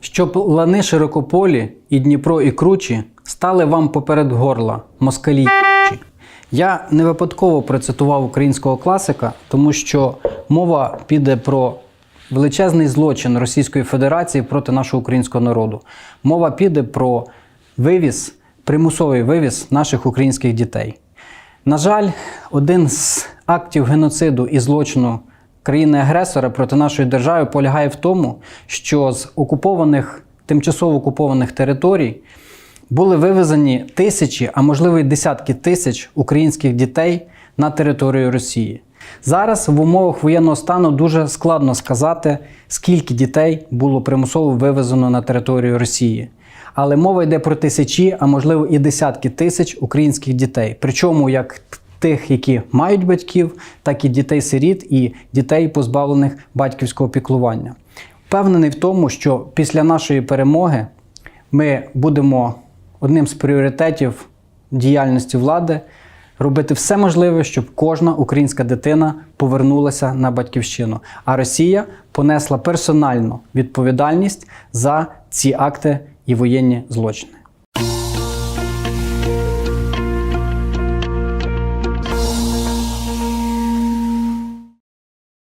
Щоб лани широкополі і Дніпро і кручі стали вам поперед горла, москалі. Я не випадково процитував українського класика, тому що мова піде про величезний злочин Російської Федерації проти нашого українського народу. Мова піде про вивіз, примусовий вивіз наших українських дітей. На жаль, один з актів геноциду і злочину країни-агресора проти нашої держави полягає в тому, що з окупованих, тимчасово окупованих територій були вивезені тисячі, а можливо й десятки тисяч українських дітей на територію Росії. Зараз в умовах воєнного стану дуже складно сказати, скільки дітей було примусово вивезено на територію Росії. Але мова йде про тисячі, а можливо і десятки тисяч українських дітей. Причому як тих, які мають батьків, так і дітей-сиріт і дітей, позбавлених батьківського піклування. Впевнений в тому, що після нашої перемоги ми будемо одним з пріоритетів діяльності влади робити все можливе, щоб кожна українська дитина повернулася на батьківщину. А Росія понесла персональну відповідальність за ці акти і воєнні злочини.